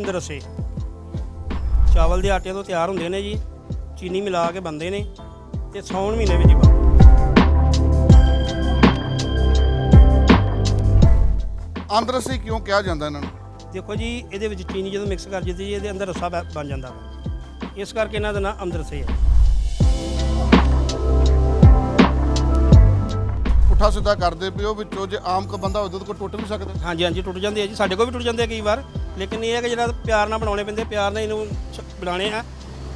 ਜੀ ਅੰਦਰ ਰਸੇ। ਚਾਵਲ ਦੇ ਆਟੇ ਤੋਂ ਤਿਆਰ ਹੁੰਦੇ ਨੇ ਜੀ। ਚੀਨੀ ਮਿਲਾ ਕੇ ਬੰਦੇ ਨੇ ਤੇ ਸੌਣ ਮਹੀਨੇ ਵਿੱਚ ਹੀ ਬਣਦੇ ਆਂਦਰਸੀ ਕਿਉਂ ਕਿਹਾ ਜਾਂਦਾ ਇਹਨਾਂ ਨੂੰ? ਦੇਖੋ ਜੀ ਇਹਦੇ ਵਿੱਚ ਚੀਨੀ ਜਦੋਂ ਮਿਕਸ ਕਰ ਦਿੱਤੀ ਜੀ ਇਹਦੇ ਅੰਦਰ ਰਸਾ ਬੈ- ਬਣ ਜਾਂਦਾ ਵਾ। ਇਸ ਕਰਕੇ ਇਹਨਾਂ ਦਾ ਨਾਮ ਅੰਦਰ ਰਸੇ ਹੈ ਪੁੱਠਾ ਸਿੱਧਾ ਕਰਦੇ ਪਿਓ ਵਿੱਚੋਂ ਜੇ ਆਮ ਕ ਬੰਦਾ ਹੋਵੇ ਤਾਂ ਕੋ ਟੁੱਟ ਵੀ ਸਕਦਾ। ਹਾਂਜੀ ਹਾਂਜੀ ਟੁੱਟ ਜਾਂਦੇ ਆ ਜੀ। ਸਾਡੇ ਕੋਲ ਵੀ ਟੁੱਟ ਜਾਂਦੇ ਆ ਕਈ ਵਾਰ। ਲੇਕਿਨ ਇਹ ਹੈ ਕਿ ਜਿਹੜਾ ਪਿਆਰ ਨਾਲ ਬਣਾਉਣੇ ਪੈਂਦੇ, ਪਿਆਰ ਨਾਲ ਇਹਨੂੰ ਬਣਾਉਣੇ ਆ।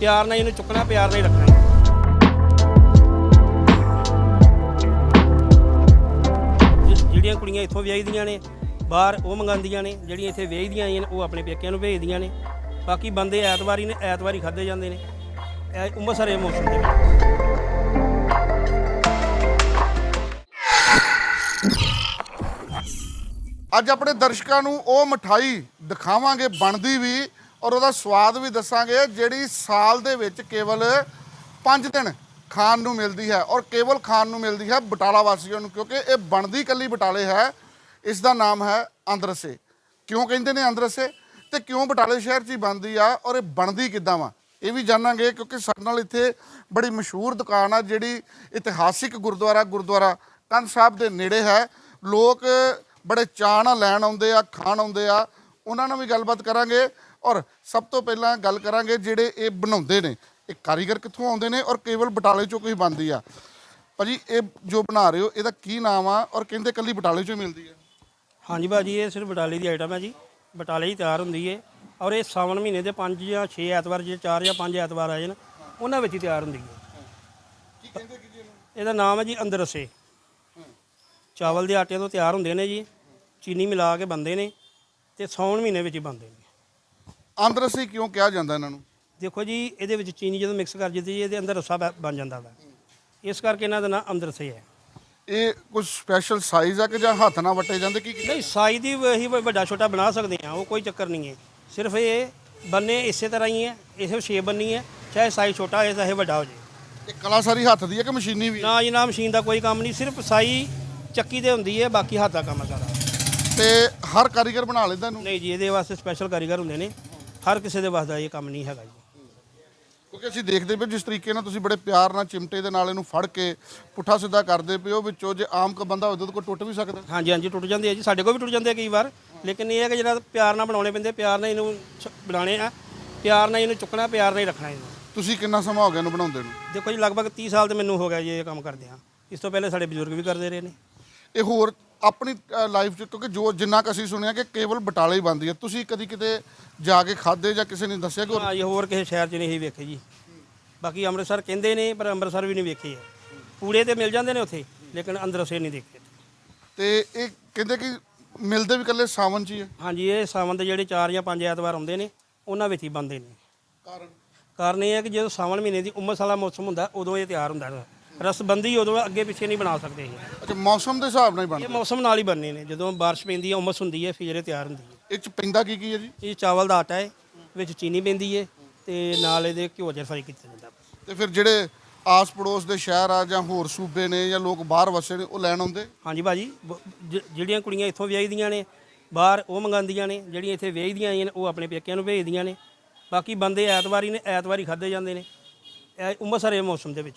ਪਿਆਰ ਨਾਲ ਇਹਨੂੰ ਚੁੱਕਣਾ, ਪਿਆਰ ਨਾਲ ਹੀ ਰੱਖਣਾ। ਜਿਹੜੀਆਂ ਕੁੜੀਆਂ ਇੱਥੋਂ ਵਿਆਹੀਦੀਆਂ ਨੇ, ਬਾਹਰ ਉਹ ਮੰਗਾਉਂਦੀਆਂ ਨੇ, ਜਿਹੜੀਆਂ ਇੱਥੇ ਵਿਆਹੀ ਆਈਆਂ ਨੇ, ਉਹ ਆਪਣੇ ਪੇਕਿਆਂ ਨੂੰ ਭੇਜਦੀਆਂ ਨੇ। ਬਾਕੀ ਬੰਦੇ ਐਤਵਾਰੀ ਨੇ, ਐਤਵਾਰੀ ਖਾਦੇ ਜਾਂਦੇ ਨੇ। ਇਹ ਉਮਰਸਰੇ ਮੌਸਮ ਦੇ ਵਿੱਚ। ਅੱਜ ਆਪਣੇ ਦਰਸ਼ਕਾਂ ਨੂੰ ਉਹ ਮਠਾਈ ਦਿਖਾਵਾਂਗੇ, ਬਣਦੀ ਵੀ ਔਰ ਉਹਦਾ ਸਵਾਦ ਵੀ ਦੱਸਾਂਗੇ, ਜਿਹੜੀ ਸਾਲ ਦੇ ਵਿੱਚ ਕੇਵਲ 5 ਦਿਨ ਖਾਣ ਨੂੰ ਮਿਲਦੀ ਹੈ ਔਰ ਕੇਵਲ ਖਾਣ ਨੂੰ ਮਿਲਦੀ ਹੈ ਬਟਾਲਾ ਵਾਸੀਆਂ ਨੂੰ, ਕਿਉਂਕਿ ਇਹ ਬਣਦੀ ਕੱਲੀ ਬਟਾਲੇ ਹੈ, ਇਸ ਦਾ ਨਾਮ ਹੈ ਅੰਦਰਸੇ। ਕਿਉਂ ਕਹਿੰਦੇ ਨੇ ਅੰਦਰਸੇ? ਤੇ ਕਿਉਂ ਬਟਾਲੇ ਸ਼ਹਿਰ 'ਚ ਹੀ ਬਣਦੀ ਆ ਔਰ ਇਹ ਬਣਦੀ ਕਿੱਦਾਂ ਵਾ? ਇਹ ਵੀ ਜਾਣਾਂਗੇ, ਕਿਉਂਕਿ ਸਾਡੇ ਨਾਲ ਇੱਥੇ ਬੜੀ ਮਸ਼ਹੂਰ ਦੁਕਾਨ ਆ, ਜਿਹੜੀ ਇਤਿਹਾਸਿਕ ਗੁਰਦੁਆਰਾ ਗੁਰਦੁਆਰਾ ਕੰਨ ਸਾਹਿਬ ਦੇ ਨੇੜੇ ਹੈ। ਲੋਕ ਬੜੇ ਚਾਅ ਨਾਲ ਲੈਣ ਆਉਂਦੇ ਆ ਖਾਣ ਆਉਂਦੇ ਆ ਉਹਨਾਂ ਨਾਲ ਵੀ ਗੱਲਬਾਤ ਕਰਾਂਗੇ ਔਰ ਸਭ ਤੋਂ ਪਹਿਲਾਂ ਗੱਲ ਕਰਾਂਗੇ ਜਿਹੜੇ ਇਹ ਬਣਾਉਂਦੇ ਨੇ। ਇਹ ਕਾਰੀਗਰ ਕਿੱਥੋਂ ਆਉਂਦੇ ਨੇ ਔਰ ਕੇਵਲ ਬਟਾਲੇ ਚੋਂ ਕੋਈ ਬਣਦੀ ਆ? ਭਾਜੀ ਇਹ ਜੋ ਬਣਾ ਰਹੇ ਹੋ ਇਹਦਾ ਕੀ ਨਾਮ ਆ ਔਰ ਕਹਿੰਦੇ ਕੱਲੀ ਬਟਾਲੇ ਚੋਂ ਮਿਲਦੀ ਆ? ਹਾਂਜੀ ਭਾਜੀ ਇਹ ਸਿਰਫ ਬਟਾਲੇ ਦੀ ਆਈਟਮ ਹੈ ਜੀ। ਬਟਾਲੇ ਹੀ ਤਿਆਰ ਹੁੰਦੀ ਹੈ ਔਰ ਇਹ ਸਾਵਣ ਮਹੀਨੇ ਦੇ 5 ਜਾਂ 6 ਐਤਵਾਰ ਜੇ 4 ਜਾਂ 5 ਐਤਵਾਰ ਆ ਜਾਣ ਉਹਨਾਂ ਵਿੱਚ ਹੀ ਤਿਆਰ ਹੁੰਦੀ ਹੈ ਕੀ ਕਹਿੰਦੇ ਕੀ ਜੀ ਇਹਦਾ ਨਾਮ ਹੈ ਜੀ ਅੰਦਰ ਰਸੇ। ਚਾਵਲ ਦੇ ਆਟੇ ਤੋਂ ਤਿਆਰ ਹੁੰਦੇ ਨੇ ਜੀ। ਚੀਨੀ ਮਿਲਾ ਕੇ ਬੰਦੇ ਨੇ ਤੇ ਸਾਉਣ ਮਹੀਨੇ ਵਿੱਚ ਹੀ ਬਣਦੇ ਨੇ। ਆਂਦਰਸੀ ਕਿਉਂ ਕਿਹਾ ਜਾਂਦਾ ਇਹਨਾਂ ਨੂੰ? ਦੇਖੋ ਜੀ ਇਹਦੇ ਵਿੱਚ ਚੀਨੀ ਜਦੋਂ ਮਿਕਸ ਕਰ ਦਿੱਤੀ ਜੀ ਇਹਦੇ ਅੰਦਰ ਰਸਾ ਬੈ- ਬਣ ਜਾਂਦਾ ਵਾ। ਇਸ ਕਰਕੇ ਇਹਨਾਂ ਦਾ ਨਾਮ ਅੰਦਰ ਰਸੇ ਹੈ। ਇਹ ਕੁਝ ਸਪੈਸ਼ਲ ਸਾਈਜ਼ ਆ ਕਿ ਜਾਂ ਹੱਥ ਨਾਲ ਵਟੇ ਜਾਂਦੇ? ਕੀ ਕੀ ਨਹੀਂ ਸਾਈਜ਼ ਦੀ ਅਸੀਂ ਵੱਡਾ ਛੋਟਾ ਬਣਾ ਸਕਦੇ ਹਾਂ ਉਹ ਕੋਈ ਚੱਕਰ ਨਹੀਂ ਹੈ। ਸਿਰਫ ਇਹ ਬੰਨੇ ਇਸੇ ਤਰ੍ਹਾਂ ਹੀ ਹੈ ਇਸੇ ਸ਼ੇਪ ਬੰਨੀ ਹੈ ਚਾਹੇ ਸਾਈਜ਼ ਛੋਟਾ ਹੋਏ ਚਾਹੇ ਵੱਡਾ ਹੋ ਜਾਏ। ਇਹ ਕਲਾ ਸਾਰੀ ਹੱਥ ਦੀ ਹੈ ਕਿ ਮਸ਼ੀਨੀ ਵੀ ਹੈ? ਨਾ ਜੀ ਨਾ ਮਸ਼ੀਨ ਦਾ ਕੋਈ ਕੰਮ ਨਹੀਂ ਸਿਰਫ ਸਾਈ ਚੱਕੀ ਤੇ ਹੁੰਦੀ ਹੈ ਬਾਕੀ ਹੱਥ ਦਾ ਕੰਮ ਹੈ ਸਾਰਾ। ਤੇ ਹਰ ਕਾਰੀਗਰ ਬਣਾ ਲੈਂਦਾ ਇਹਨੂੰ? ਨਹੀਂ ਜੀ ਇਹਦੇ ਵਾਸਤੇ ਸਪੈਸ਼ਲ ਕਾਰੀਗਰ ਹੁੰਦੇ ਨੇ। ਹਰ ਕਿਸੇ ਦੇ ਵਾਸਤੇ ਇਹ ਕੰਮ ਨਹੀਂ ਹੈਗਾ ਜੀ। ਕਿਉਂਕਿ ਅਸੀਂ ਦੇਖਦੇ ਪਏ ਜਿਸ ਤਰੀਕੇ ਨਾਲ ਤੁਸੀਂ ਬੜੇ ਪਿਆਰ ਨਾਲ ਚਿਮਟੇ ਦੇ ਨਾਲ ਇਹਨੂੰ ਫੜ ਕੇ ਪੁੱਠਾ ਸਿੱਧਾ ਕਰਦੇ ਪਿਓ ਵਿੱਚੋਂ ਜੇ ਆਮ ਕ ਬੰਦਾ ਹੋਵੇ ਤਾਂ ਕੋ ਟੁੱਟ ਵੀ ਸਕਦਾ। ਹਾਂਜੀ ਹਾਂਜੀ ਟੁੱਟ ਜਾਂਦੇ ਆ ਜੀ। ਸਾਡੇ ਕੋਲ ਵੀ ਟੁੱਟ ਜਾਂਦੇ ਆ ਕਈ ਵਾਰ। ਲੇਕਿਨ ਇਹ ਹੈ ਕਿ ਜਿਹੜਾ ਪਿਆਰ ਨਾਲ ਬਣਾਉਣੇ ਪੈਂਦੇ ਪਿਆਰ ਨਾਲ ਇਹਨੂੰ ਚ- ਬਣਾਉਣੇ ਆ। ਪਿਆਰ ਨਾਲ ਇਹਨੂੰ ਚੁੱਕਣਾ ਪਿਆਰ ਨਾਲ ਹੀ ਰੱਖਣਾ ਇਹਨੂੰ। ਤੁਸੀਂ ਕਿੰਨਾ ਸਮਾਂ ਹੋ ਗਿਆ ਇਹਨੂੰ ਬਣਾਉਂਦੇ ਨੂੰ? ਦੇਖੋ ਜੀ ਲਗਭਗ 30 ਸਾਲ ਤੇ ਮੈਨੂੰ ਹੋ ਗਿਆ ਜੀ ਇਹ ਕੰਮ ਕਰਦੇ ਆ। ਇਸ ਤੋਂ ਪਹਿਲੇ ਸਾਡੇ ਬਜ਼ੁਰਗ ਵੀ ਕਰਦੇ ਰਹੇ ਨੇ। ਇਹ ਹੋਰ ਆਪਣੀ ਲਾਈਫ 'ਚ ਕਿਉਂਕਿ ਜੋ ਜਿੰਨਾ ਕੁ ਅਸੀਂ ਸੁਣਿਆ ਕਿ ਕੇਵਲ ਬਟਾਲੇ ਹੀ ਬਣਦੀ ਹੈ ਤੁਸੀਂ ਕਦੀ ਕਿਤੇ ਜਾ ਕੇ ਖਾਦੇ ਜਾਂ ਕਿਸੇ ਨੇ ਦੱਸਿਆ ਕਿ ਹਾਂ ਜੀ ਹੋਰ ਕਿਸੇ ਸ਼ਹਿਰ 'ਚ ਨਹੀਂ ਹੀ ਵੇਖੇ ਜੀ। ਬਾਕੀ ਅੰਮ੍ਰਿਤਸਰ ਕਹਿੰਦੇ ਨੇ ਪਰ ਅੰਮ੍ਰਿਤਸਰ ਵੀ ਨਹੀਂ ਵੇਖੇ ਆ ਪੂੜੇ ਤੇ ਮਿਲ ਜਾਂਦੇ ਨੇ ਉੱਥੇ ਲੇਕਿਨ ਅੰਦਰ ਉਸੇ ਨਹੀਂ ਦੇਖੇ। ਤੇ ਇਹ ਕਹਿੰਦੇ ਕਿ ਮਿਲਦੇ ਵੀ ਇਕੱਲੇ ਸਾਵਨ 'ਚ ਹੀ ਹੈ? ਹਾਂਜੀ ਇਹ ਸਾਵਣ ਦੇ ਜਿਹੜੇ 4 ਜਾਂ 5 ਐਤਵਾਰ ਆਉਂਦੇ ਨੇ ਉਹਨਾਂ ਵਿੱਚ ਹੀ ਬੰਦੇ ਨੇ। ਕਾਰਨ? ਕਾਰਨ ਇਹ ਹੈ ਕਿ ਜਦੋਂ ਸਾਵਣ ਮਹੀਨੇ ਦੀ ਉਮਸ ਵਾਲਾ ਮੌਸਮ ਹੁੰਦਾ ਉਦੋਂ ਇਹ ਤਿਆਰ ਹੁੰਦਾ ਹੈ ਰਸਬੰਦੀ ਉਦੋਂ ਅੱਗੇ ਪਿੱਛੇ ਨਹੀਂ ਬਣਾ ਸਕਦੇ ਇਹ ਅੱਛਾ ਮੌਸਮ ਦੇ ਹਿਸਾਬ ਨਾਲ ਹੀ ਇਹ ਬਣਦਾ ਮੌਸਮ ਨਾਲ ਹੀ ਬਣਨੇ ਨੇ। ਜਦੋਂ ਬਾਰਿਸ਼ ਪੈਂਦੀ ਹੈ ਉਮਸ ਹੁੰਦੀ ਹੈ ਫਿਰ ਇਹ ਤਿਆਰ ਹੁੰਦੀ ਹੈ। ਇਹ 'ਚ ਪੈਂਦਾ ਕੀ ਕੀ ਹੈ ਜੀ? ਇਹ ਚਾਵਲ ਦਾ ਆਟਾ ਹੈ ਵਿੱਚ ਚੀਨੀ ਪੈਂਦੀ ਹੈ ਤੇ ਨਾਲ ਇਹਦੇ ਘਿਓ ਜਰ ਫਰਾਈ ਕੀਤਾ ਜਾਂਦਾ। ਤੇ ਫਿਰ ਜਿਹੜੇ ਆਸ ਪੜੋਸ ਦੇ ਸ਼ਹਿਰ ਆ ਜਾਂ ਹੋਰ ਸੂਬੇ ਨੇ ਜਾਂ ਲੋਕ ਬਾਹਰ ਵਸੇ ਨੇ ਉਹ ਲੈਣ ਆਉਂਦੇ? ਹਾਂਜੀ ਭਾਜੀ ਬ- ਜ- ਜਿਹੜੀਆਂ ਕੁੜੀਆਂ ਇੱਥੋਂ ਵਿਆਹੀ ਦੀਆਂ ਨੇ ਬਾਹਰ ਉਹ ਮੰਗਾਉਂਦੀਆਂ ਨੇ ਜਿਹੜੀਆਂ ਇੱਥੇ ਵਿਆਹੀ ਦੀਆਂ ਆਈਆਂ ਨੇ ਉਹ ਆਪਣੇ ਪੇਕਿਆਂ ਨੂੰ ਭੇਜਦੀਆਂ ਨੇ। ਬਾਕੀ ਬੰਦੇ ਐਤਵਾਰੀ ਨੇ ਐਤਵਾਰੀ ਖਾਦੇ ਜਾਂਦੇ ਨੇ। ਇਹ ਉਮਸਰੇ ਮੌਸਮ ਦੇ ਵਿੱਚ।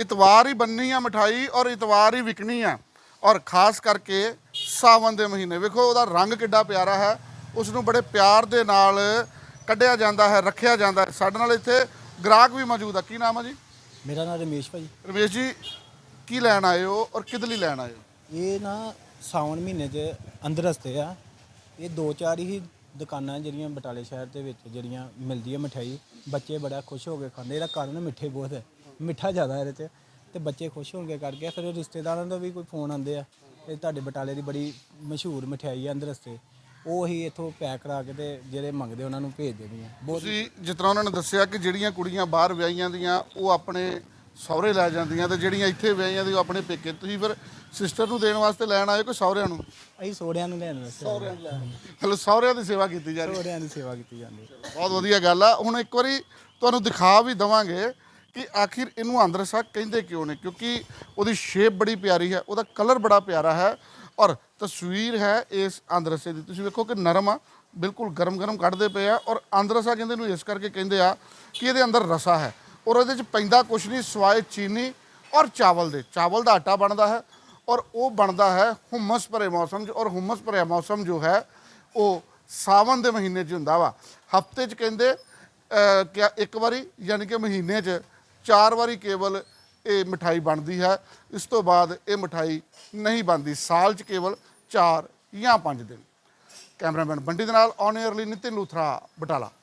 ਇਤਵਾਰ ਹੀ ਬੰਨੀ ਆ ਮਠਾਈ ਔਰ ਇਤਵਾਰ ਹੀ ਵਿਕਣੀ ਆ। ਔਰ ਖਾਸ ਕਰਕੇ ਸਾਵਨ ਦੇ ਮਹੀਨੇ। ਵੇਖੋ ਉਹਦਾ ਰੰਗ ਕਿੱਡਾ ਪਿਆਰਾ ਹੈ। ਉਸ ਨੂੰ ਬੜੇ ਪਿਆਰ ਦੇ ਨਾਲ ਕੱਢਿਆ ਜਾਂਦਾ ਹੈ ਰੱਖਿਆ ਜਾਂਦਾ ਹੈ। ਸਾਡੇ ਨਾਲ ਇੱਥੇ ਗ੍ਰਾਹਕ ਵੀ ਮੌਜੂਦ ਆ। ਕੀ ਨਾਮ ਹੈ ਜੀ? ਮੇਰਾ ਨਾਮ ਰਮੇਸ਼ ਭਾਜੀ। ਰਮੇਸ਼ ਜੀ ਕੀ ਲੈਣ ਆਏ ਹੋ ਔਰ ਕਿਹਦੇ ਲਈ ਲੈਣ ਆਏ ਹੋ? ਇਹ ਨਾ ਸਾਵਣ ਮਹੀਨੇ ਦੇ ਅੰਦਰ ਰਸਤੇ ਆ। ਇਹ ਦੋ ਚਾਰ ਹੀ ਦੁਕਾਨਾਂ ਜਿਹੜੀਆਂ ਬਟਾਲੇ ਸ਼ਹਿਰ ਦੇ ਵਿੱਚ ਜਿਹੜੀਆਂ ਮਿਲਦੀ ਹੈ ਮਠਿਆਈ। ਬੱਚੇ ਬੜਾ ਖੁਸ਼ ਹੋ ਕੇ ਖਾਂਦੇ। ਇਹਦਾ ਕਾਰਨ ਮਿੱਠੇ ਬਹੁਤ ਹੈ। ਮਿੱਠਾ ਜ਼ਿਆਦਾ ਇਹਦੇ 'ਚ ਤੇ ਬੱਚੇ ਖੁਸ਼ ਹੋਣ ਕੇ ਕਰਕੇ। ਫਿਰ ਰਿਸ਼ਤੇਦਾਰਾਂ ਤੋਂ ਵੀ ਕੋਈ ਫੋਨ ਆਉਂਦੇ ਆ ਇਹ ਤੁਹਾਡੇ ਬਟਾਲੇ ਦੀ ਬੜੀ ਮਸ਼ਹੂਰ ਮਠਿਆਈ ਆ ਅੰਦਰ ਰਸਤੇ ਉਹ ਹੀ ਇੱਥੋਂ ਪੈਕ ਕਰਾ ਕੇ ਤੇ ਜਿਹੜੇ ਮੰਗਦੇ ਉਹਨਾਂ ਨੂੰ ਭੇਜ ਦਿੰਦੇ ਆ। ਬਹੁਤ ਤੁਸੀਂ ਜਿਸ ਤਰ੍ਹਾਂ ਉਹਨਾਂ ਨੇ ਦੱਸਿਆ ਕਿ ਜਿਹੜੀਆਂ ਕੁੜੀਆਂ ਬਾਹਰ ਵਿਆਹੀਆਂ ਦੀਆਂ ਉਹ ਆਪਣੇ ਸਹੁਰੇ ਲੈ ਜਾਂਦੀਆਂ ਤੇ ਜਿਹੜੀਆਂ ਇੱਥੇ ਵਿਆਹੀਆਂ ਦੀਆਂ ਉਹ ਆਪਣੇ ਪੇਕੇ। ਤੁਸੀਂ ਫਿਰ ਸਿਸਟਰ ਨੂੰ ਦੇਣ ਵਾਸਤੇ ਲੈਣ ਆਏ ਕੋਈ ਸਹੁਰਿਆਂ ਨੂੰ? ਅਸੀਂ ਸੋੜਿਆਂ ਨੂੰ ਲੈਣ ਵਾਸਤੇ। ਹਲੋ ਸਹੁਰਿਆਂ ਦੀ ਸੇਵਾ ਕੀਤੀ ਜਾ ਰਹੀ ਸੋੜਿਆਂ ਦੀ ਸੇਵਾ ਕੀਤੀ ਜਾਂਦੀ ਬਹੁਤ ਵਧੀਆ ਗੱਲ ਆ। ਹੁਣ ਇੱਕ ਵਾਰੀ ਤੁਹਾਨੂੰ ਦਿਖਾ ਵੀ ਦਵਾਂਗੇ। ਕਿ ਆਖਿਰ ਇਹਨੂੰ ਆਂਦਰਸਾ ਕਹਿੰਦੇ ਕਿਉਂ ਨੇ? ਕਿਉਂਕਿ ਉਹਦੀ ਸ਼ੇਪ ਬੜੀ ਪਿਆਰੀ ਹੈ ਉਹਦਾ ਕਲਰ ਬੜਾ ਪਿਆਰਾ ਹੈ ਔਰ ਤਸਵੀਰ ਹੈ ਇਸ ਆਂਦਰਸੇ ਦੀ। ਤੁਸੀਂ ਵੇਖੋ ਕਿ ਨਰਮ ਆ ਬਿਲਕੁਲ ਗਰਮ-ਗਰਮ ਕੱਢਦੇ ਪਏ ਆ ਔਰ ਆਂਦਰਸਾ ਕਹਿੰਦੇ ਨੂੰ ਇਸ ਕਰਕੇ ਕਹਿੰਦੇ ਆ ਕਿ ਇਹਦੇ ਅੰਦਰ ਰਸਾ ਹੈ ਔਰ ਉਹਦੇ ਚ ਪੈਂਦਾ ਕੁਛ ਨਹੀਂ ਸਵਾਏ ਚੀਨੀ ਔਰ ਚਾਵਲ ਦੇ। ਚਾਵਲ ਦਾ ਆਟਾ ਬਣਦਾ ਹੈ ਔਰ ਉਹ ਬਣਦਾ ਹੈ ਹੁਮਸ ਭਰੇ ਮੌਸਮ 'ਚ ਔਰ ਹੁਮਸ ਭਰਿਆ ਮੌਸਮ ਜੋ ਹੈ ਉਹ ਸਾਵਨ ਦੇ ਮਹੀਨੇ 'ਚ ਹੁੰਦਾ ਵਾ। ਹਫ਼ਤੇ 'ਚ ਕਹਿੰਦੇ ਅਹ, ਕਿ ਇੱਕ ਵਾਰੀ ਯਾਨੀ ਕਿ ਮਹੀਨੇ 'ਚ ਚਾਰ ਵਾਰੀ ਕੇਵਲ ਇਹ ਮਠਾਈ ਬਣਦੀ ਹੈ। ਇਸ ਤੋਂ ਬਾਅਦ ਇਹ ਮਠਾਈ ਨਹੀਂ ਬਣਦੀ। ਸਾਲ 'ਚ ਕੇਵਲ 4 ਜਾਂ 5 ਦਿਨ। ਕੈਮਰਾਮੈਨ ਬੰਡੀ ਦੇ ਨਾਲ ਔਨ 에ਅਰਲੀ ਨਿਤਿਨ ਲੂਥਰਾ, ਬਟਾਲਾ।